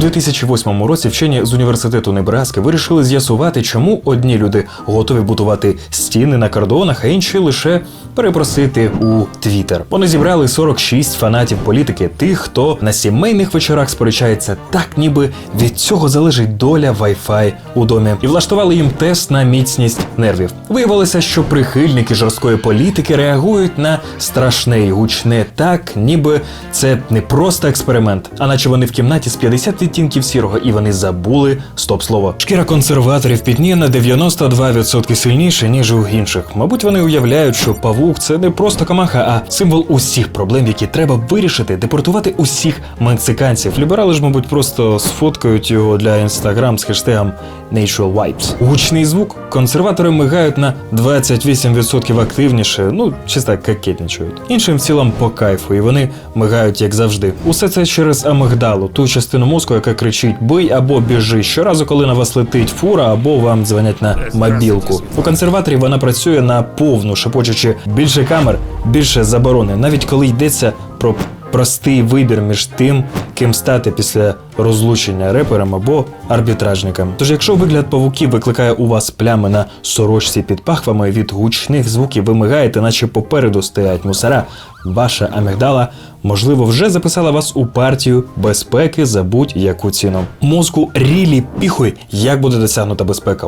У 2008 році вчені з університету Небраски вирішили з'ясувати, чому одні люди готові будувати стіни на кордонах, а інші лише перепросити у Твіттер. Вони зібрали 46 фанатів політики, тих, хто на сімейних вечорах сперечається так, ніби від цього залежить доля Wi-Fi у домі, і влаштували їм тест на міцність нервів. Виявилося, що прихильники жорсткої політики реагують на страшне і гучне так, ніби це не просто експеримент, а наче вони в кімнаті з 50 відтінків сірого, і вони забули стоп-слово. Шкіра консерваторів пітніє на 92% сильніше, ніж у інших. Мабуть, вони уявляють, що павук це не просто камаха, а символ усіх проблем, які треба вирішити, депортувати усіх мексиканців. Ліберали ж, мабуть, просто сфоткають його для інстаграм з хештегом Natural Vibes. Гучний звук консерватори мигають на 28% активніше, ну чисто кокетничають. Іншим в по кайфу, і вони мигають як завжди. Усе це через амигдалу, ту частину мозку, яка кричить бий або біжи щоразу, коли на вас летить фура, або вам дзвонять на мобілку. У консерваторів вона працює на повну, шепочучи більше камер, більше заборони, навіть коли йдеться про простий вибір між тим, ким стати після розлучення репером або арбітражником. Тож, якщо вигляд павуків викликає у вас плями на сорочці під пахвами від гучних звуків, ви мигаєте, наче попереду стоять мусора, ваша амігдала, можливо, вже записала вас у партію безпеки за будь-яку ціну. Мозку рілі піхуй, як буде досягнута безпека.